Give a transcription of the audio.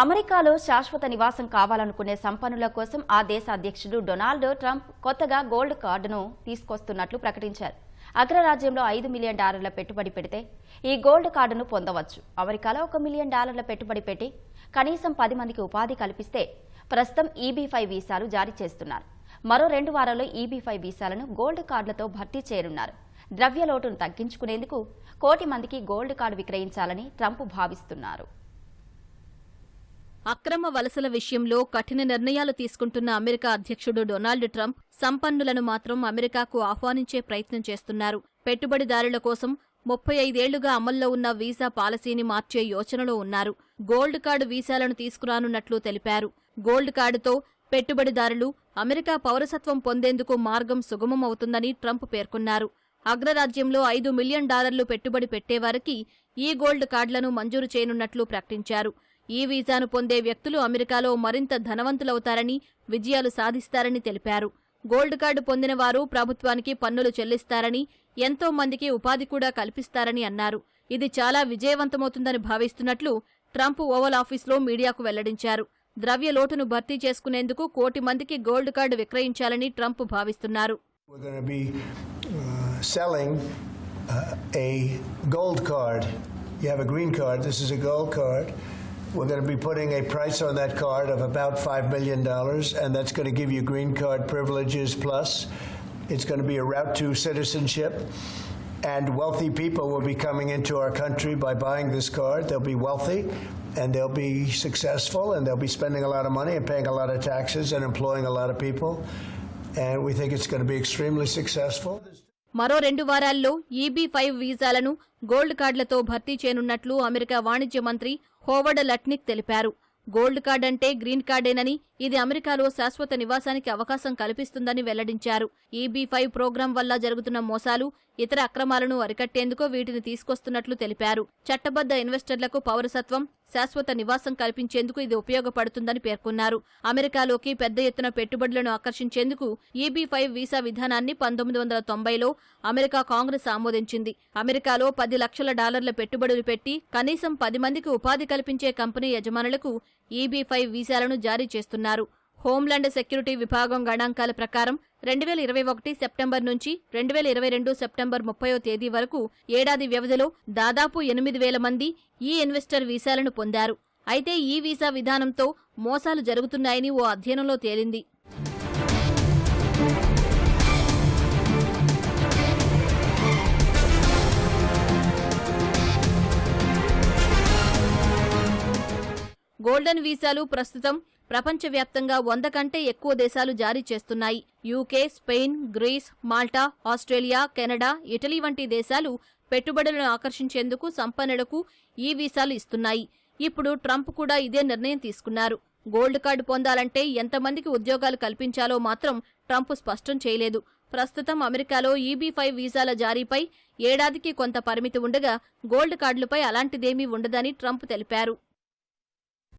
అమెరికాలో శాశ్వత నివాసం కావాలనుకునే సంపన్నుల కోసం ఆ దేశ అధ్యక్షుడు డొనాల్డ్ ట్రంప్ కొత్తగా గోల్డ్ కార్డును తీసుకొస్తున్నట్లు ప్రకటించారు. అగ్రరాజ్యంలో ఐదు మిలియన్ డాలర్ల పెట్టుబడి పెడితే ఈ గోల్డ్ కార్డును పొందవచ్చు. అమెరికాలో ఒక మిలియన్ డాలర్ల పెట్టుబడి పెట్టి కనీసం పది మందికి ఉపాధి కల్పిస్తే ప్రస్తుతం ఈబీ ఫైవ్ వీసాలు జారీ చేస్తున్నారు. మరో రెండు వారాల్లో ఈబీ ఫైవ్ వీసాలను గోల్డ్ కార్డులతో భర్తీ చేయనున్నారు. ద్రవ్య లోటును తగ్గించుకునేందుకు కోటి మందికి గోల్డ్ కార్డు విక్రయించాలని ట్రంప్ భావిస్తున్నారు. అక్రమ వలసల విషయంలో కఠిన నిర్ణయాలు తీసుకుంటున్న అమెరికా అధ్యక్షుడు డొనాల్డ్ ట్రంప్ సంపన్నులను మాత్రం అమెరికాకు ఆహ్వానించే ప్రయత్నం చేస్తున్నారు. పెట్టుబడిదారుల కోసం ముప్పై ఐదేళ్ళుగా అమల్లో ఉన్న వీసా పాలసీని మార్చే యోచనలో ఉన్నారు. గోల్డ్ కార్డు వీసాలను తీసుకురానున్నట్లు తెలిపారు. గోల్డ్ కార్డుతో పెట్టుబడిదారులు అమెరికా పౌరసత్వం పొందేందుకు మార్గం సుగమమవుతుందని ట్రంప్ పేర్కొన్నారు. అగ్రరాజ్యంలో ఐదు మిలియన్ డాలర్లు పెట్టుబడి పెట్టేవారికి ఈ గోల్డ్ కార్డులను మంజూరు చేయనున్నట్లు ప్రకటించారు. ఈ వీసాను పొందే వ్యక్తులు అమెరికాలో మరింత ధనవంతులవుతారని విజయాలు సాధిస్తారని తెలిపారు. గోల్డ్ కార్డు పొందిన వారు ప్రభుత్వానికి పన్నులు చెల్లిస్తారని ఎంతో మందికి ఉపాధి కూడా కల్పిస్తారని అన్నారు. ఇది చాలా విజయవంతమవుతుందని భావిస్తున్నట్లు ట్రంప్ ఓవల్ ఆఫీస్లో మీడియాకు వెల్లడించారు. ద్రవ్య లోటును భర్తీ చేసుకునేందుకు కోటి మందికి గోల్డ్ కార్డు విక్రయించాలని ట్రంప్ భావిస్తున్నారు. Uh, uh, a gold card. You have a green card, this is a gold card. We're going to be putting a price on that card of about $5 million, and that's going to give you green card privileges plus. It's going to be a route to citizenship. And wealthy people will be coming into our country by buying this card. They'll be wealthy and they'll be successful and they'll be spending a lot of money and paying a lot of taxes and employing a lot of people. And we think it's going to be extremely successful. మరో రెండు వారాల్లో EB five వీసాలను gold కార్డులతో భర్తీ చేయనున్నట్లు America వాణిజ్య మంత్రి Howard Lutnick తెలిపారు. Gold card అంటే గ్రీన్ కార్డేనని ఇది అమెరికాలో శాశ్వత నివాసానికి అవకాశం కల్పిస్తుందని వెల్లడించారు. ఈబీ ఫైవ్ ప్రోగ్రాం వల్ల జరుగుతున్న మోసాలు ఇతర అక్రమాలను అరికట్టేందుకు వీటిని తీసుకొస్తున్నట్లు తెలిపారు. చట్టబద్ద ఇన్వెస్టర్లకు పౌరసత్వం శాశ్వత నివాసం కల్పించేందుకు ఇది ఉపయోగపడుతుందని పేర్కొన్నారు. అమెరికాలోకి పెద్ద ఎత్తున పెట్టుబడులను ఆకర్షించేందుకు ఈబీ ఫైవ్ వీసా విధానాన్ని పంతొమ్మిది వందల తొంభైలో అమెరికా కాంగ్రెస్ ఆమోదించింది. అమెరికాలో పది లక్షల డాలర్ల పెట్టుబడులు పెట్టి కనీసం పది మందికి ఉపాధి కల్పించే కంపెనీ యజమానులకు ఈబీ ఫైవ్ వీసాలను జారీ చేస్తున్నారు. హోంలాండ్ సెక్యూరిటీ విభాగం గణాంకాల ప్రకారం రెండు వేల ఇరవై ఒకటి సెప్టెంబర్ నుంచి రెండు వేల ఇరవై రెండు సెప్టెంబర్ ముప్పయో తేదీ వరకు ఏడాది వ్యవధిలో దాదాపు ఎనిమిది వేల మంది ఈ ఇన్వెస్టర్ వీసాలను పొందారు. అయితే ఈ వీసా విధానంతో మోసాలు జరుగుతున్నాయని ఓ అధ్యయనంలో తేలింది. గోల్డెన్ వీసాలు ప్రస్తుతం ప్రపంచవ్యాప్తంగా వంద కంటే ఎక్కువ దేశాలు జారీ చేస్తున్నాయి. UK Spain Greece Malta Australia Canada Italy వంటి దేశాలు పెట్టుబడులను ఆకర్షించేందుకు సంపన్నులకు ఈ వీసాలు ఇస్తున్నాయి. ఇప్పుడు ట్రంప్ కూడా ఇదే నిర్ణయం తీసుకున్నారు. గోల్డ్ కార్డు పొందాలంటే ఎంతమందికి ఉద్యోగాలు కల్పించాలో మాత్రం ట్రంప్ స్పష్టం చేయలేదు. ప్రస్తుతం అమెరికాలో ఈబీ ఫైవ్ వీసాల జారీపై ఏడాదికి కొంత పరిమితి ఉండగా గోల్డ్ కార్డులపై అలాంటిదేమీ ఉండదని ట్రంప్ తెలిపారు.